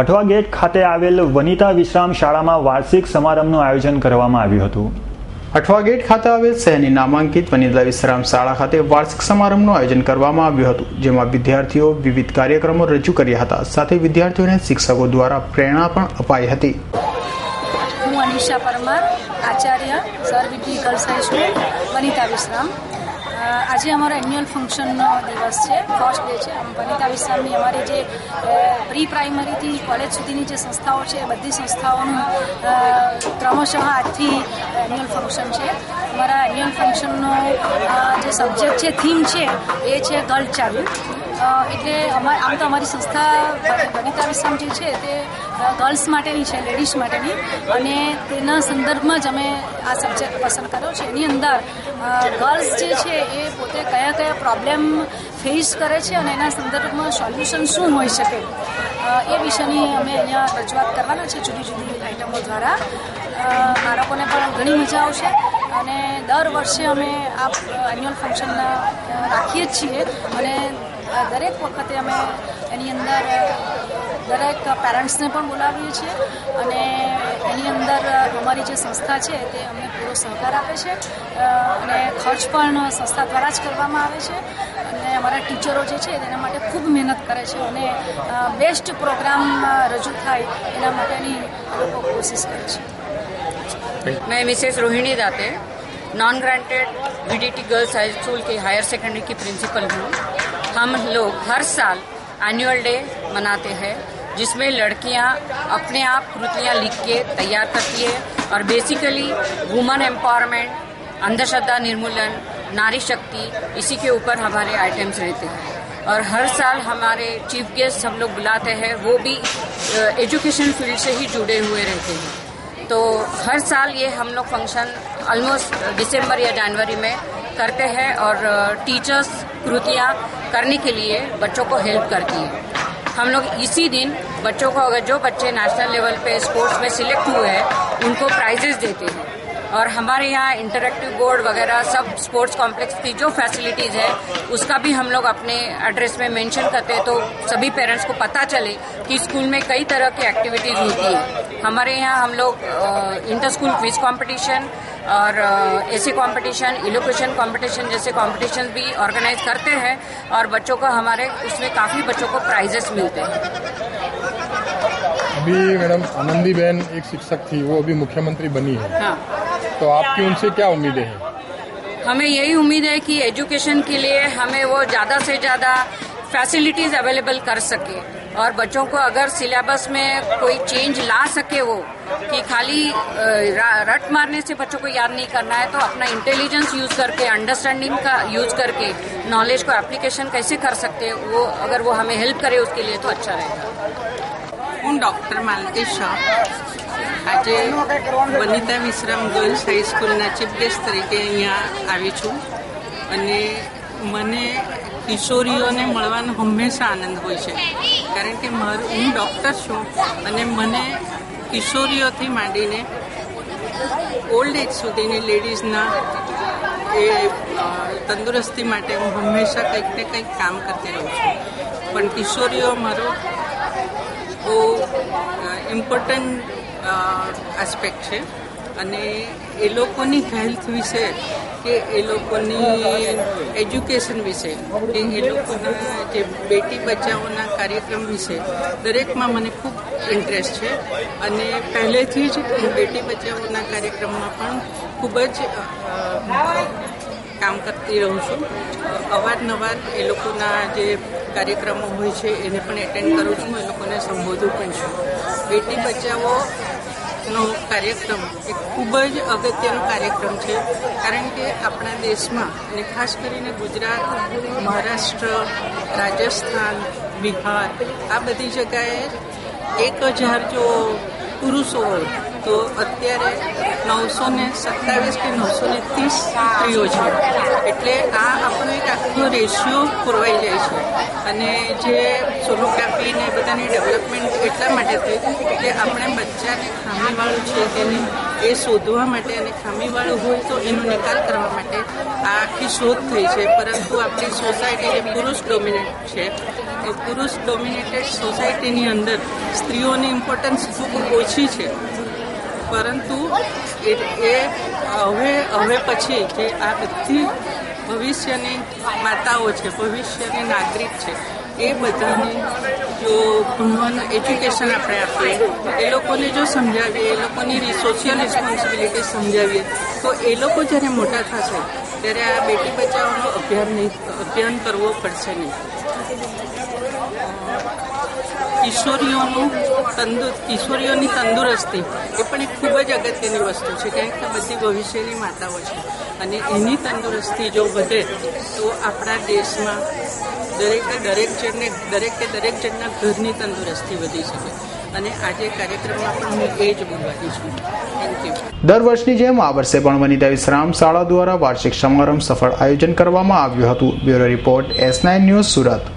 Athwa gate ખાતે આવેલ વનિતા વિશ્રામ શાળામાં વાર્ષિક સમારંભનું આયોજન કરવામાં આવ્યું હતું. અઠવા ગેટ ખાતે આવેલ શહેરની નામાંકિત વનિતા વિશ્રામ શાળા ખાતે વાર્ષિક સમારંભનું આયોજન કરવામાં આવ્યું હતું જેમાં વિદ્યાર્થીઓ વિવિધ કાર્યક્રમો રજૂ કર્યા હતા. સાથે વિદ્યાર્થીઓને શિક્ષકો દ્વારા પ્રેરણા પણ અપાઈ હતી. હું Anisha Parmar Acharya sir VT girls high school Vanita Vishram. આજે અમારો એન્યુઅલ ફંક્શનનો દિવસ છે ફર્સ્ટ ડે છે. વનિતા વિસ્તારની અમારી જે પ્રી પ્રાઇમરીથી કોલેજ સુધીની જે સંસ્થાઓ છે બધી સંસ્થાઓનું ક્રમશઃ આજથી એન્યુઅલ ફંક્શન છે. અમારા એન્યુઅલ ફંક્શનનો જે સબ્જેક્ટ છે થીમ છે, એ છે ગર્લ ચાઇલ્ડ એટલે અમા આમ તો અમારી સંસ્થા વનિતા વિશ્રામ જે છે તે ગર્લ્સ માટેની છે લેડીઝ માટેની. અને તેના સંદર્ભમાં જ અમે આ સબ્જેક્ટ પસંદ કર્યો છે. એની અંદર ગર્લ્સ જે છે એ પોતે કયા કયા પ્રોબ્લેમ ફેસ કરે છે અને એના સંદર્ભમાં સોલ્યુશન શું હોઈ શકે. એ વિષયની અમે અહીંયા રજૂઆત કરવાના છે જુદી જુદી આઇટમો દ્વારા. બાળકોને પણ ઘણી મજા આવશે. અને દર વર્ષે અમે આ એન્યુઅલ ફંક્શન રાખીએ જ છીએ. અને દરેક વખતે અમે એની અંદર અ, દરેક પેરેન્ટ્સને પણ બોલાવીએ છીએ અને એની અંદર અમારી જે સંસ્થા છે તે અમને પૂરો સહકાર આપે છે અ, અને ખર્ચ પણ સંસ્થા દ્વારા જ કરવામાં આવે છે અને અમારા ટીચરો જે છે તેના માટે ખૂબ મહેનત કરે છે અને બેસ્ટ પ્રોગ્રામ રજૂ થાય એના માટેની એ લોકો કોશિશ કરે છે मैं Mrs Rohini Date non granted VDT girls high school की हायर सेकेंडरी की प्रिंसिपल हूँ हम लोग हर साल एनुअल डे मनाते हैं, जिसमें लड़कियाँ अपने आप कृतियाँ लिख के तैयार करती है और बेसिकली वुमेन एम्पावरमेंट अंधश्रद्धा निर्मूलन, नारी शक्ति, इसी के ऊपर हमारे आइटम्स रहते हैं। और हर साल हमारे चीफ गेस्ट हम लोग बुलाते हैं, वो भी एजुकेशन फ़ील्ड से ही जुड़े हुए रहते हैं। तो हर साल ये हम लोग फ़ंक्शन ऑलमोस्ट दिसंबर या जनवरी में करते हैं और टीचर्स कृतियाँ करने के लिए बच्चों को हेल्प करती है। हम लोग इसी दिन बच्चों को अगर जो बच्चे नेशनल लेवल पे स्पोर्ट्स में सिलेक्ट हुए हैं, उनको प्राइजेस देते हैं। और हमारे यहाँ इंटरेक्टिव बोर्ड वगैरह सब स्पोर्ट्स कॉम्प्लेक्स की जो फैसिलिटीज़ है, उसका भी हम लोग अपने एड्रेस में मेंशन करते हैं तो सभी पेरेंट्स को पता चले कि स्कूल में कई तरह की एक्टिविटीज़ होती है। हमारे यहाँ हम लोग इंटर स्कूल क्विज कॉम्पिटिशन और ऐसे कंपटीशन इलोकेशन कंपटीशन जैसे कंपटीशन भी ऑर्गेनाइज करते हैं और बच्चों को हमारे उसमें काफ़ी बच्चों को प्राइजेस मिलते हैं। अभी मैडम आनंदी बहन एक शिक्षक थी वो अभी मुख्यमंत्री बनी है। हाँ। तो आपकी उनसे क्या उम्मीदें हैं? हमें यही उम्मीद है कि एजुकेशन के लिए हमें वो ज़्यादा से ज़्यादा फैसिलिटीज़ अवेलेबल कर सके। और बच्चों को अगर सिलेबस में कोई चेंज ला सके वो कि खाली रट मारने से बच्चों को याद नहीं करना है तो अपना इंटेलिजेंस यूज करके अंडरस्टैंडिंग का यूज करके नॉलेज को एप्लीकेशन कैसे कर सकते हैं वो अगर वो हमें हेल्प करे उसके लिए तो अच्छा रहेगा હું ડૉક્ટર માલતી શાહ આજે વનિતા વિશ્રામ ગર્લ્સ હાઈસ્કૂલના ચીફ ગેસ્ટ તરીકે અહીંયા આવી છું અને મને કિશોરીઓને મળવાનો હંમેશા આનંદ હોય છે. કારણ કે મારું, હું ડૉક્ટર છું અને મને કિશોરીઓથી માંડીને ઓલ્ડ એજ સુધીની લેડીઝના એ તંદુરસ્તી માટે હું હંમેશા કંઈક ને કંઈક કામ કરતી રહું છું. પણ કિશોરીઓ મારો બહુ ઇમ્પોર્ટન્ટ આસ્પેક્ટ છે. અને એ લોકોની હેલ્થ વિશે કે એ લોકોની એજ્યુકેશન વિશે કે એ લોકોના જે બેટી બચાવોના કાર્યક્રમ વિશે દરેકમાં મને ખૂબ ઇન્ટરેસ્ટ છે. અને પહેલેથી જ હું બેટી બચાવોના કાર્યક્રમમાં પણ ખૂબ જ કામ કરતી રહું છું. અવારનવાર એ લોકોના જે કાર્યક્રમો હોય છે એને પણ એટેન્ડ કરું છું, એ લોકોને સંબોધું પણ છું. બેટી બચાવો નો કાર્યક્રમ એ ખૂબ જ અગત્યનો કાર્યક્રમ છે. કારણ કે આપણા દેશમાં અને ખાસ કરીને ગુજરાત, મહારાષ્ટ્ર, રાજસ્થાન, બિહાર આ બધી જગાએ એક હજાર જો પુરુષો હોય તો અત્યારે નવસો ને સત્તાવીસ કે નવસો ને ત્રીસ સ્ત્રીઓ છે. એટલે આ એક પુરવાઈ જાય છે. અને જે સોનોગ્રાફી ને એ બધાની ડેવલપમેન્ટ એટલા માટે થઈ કે આપણે બચ્ચાને ખામીવાળું છે તેની એ શોધવા માટે અને ખામીવાળું હોય તો એનો નિકાલ કરવા માટે આ આખી શોધ થઈ છે. પરંતુ આપણી સોસાયટી જે પુરુષ ડોમિનેટ છે, એ પુરુષ ડોમિનેટેડ સોસાયટીની અંદર સ્ત્રીઓની ઇમ્પોર્ટન્સ ખૂબ ઓછી છે. પરંતુ એ હવે હવે પછી કે આ બધી ભવિષ્યની માતાઓ છે, ભવિષ્યની નાગરિક છે, એ બધાને જો ભણવાનું એજ્યુકેશન આપણે આપીએ, એ લોકોને જો સમજાવીએ, એ લોકોની સોશિયલ રિસ્પોન્સિબિલિટી સમજાવીએ, તો એ લોકો જ્યારે મોટા થશે, ત્યારે આ બેટી બચાવોનો અભિયાન નહીં, અભિયાન કરવો પડશે નહીં. કિશોરીઓનું તંદુ, કિશોરીઓની તંદુરસ્તી એ પણ એક ખૂબ જ અગત્યની વસ્તુ છે, કારણ કે બધી ભવિષ્યની માતાઓ છે. અને એની તંદુરસ્તી જો વધે, તો આપણા દેશમાં દરેકે, દરેક જણને, દરેકે દરેક જણના ઘરની તંદુરસ્તી વધી શકે. અને આજે કાર્યક્રમમાં પણ હું એ જ બોલવાની છું. થેન્ક દર વર્ષની જેમ આ વર્ષે પણ વનિતા વિશ્રામ શાળા દ્વારા વાર્ષિક સમારંભ સફળ આયોજન કરવામાં આવ્યું હતું. Bureau report S nine news Surat.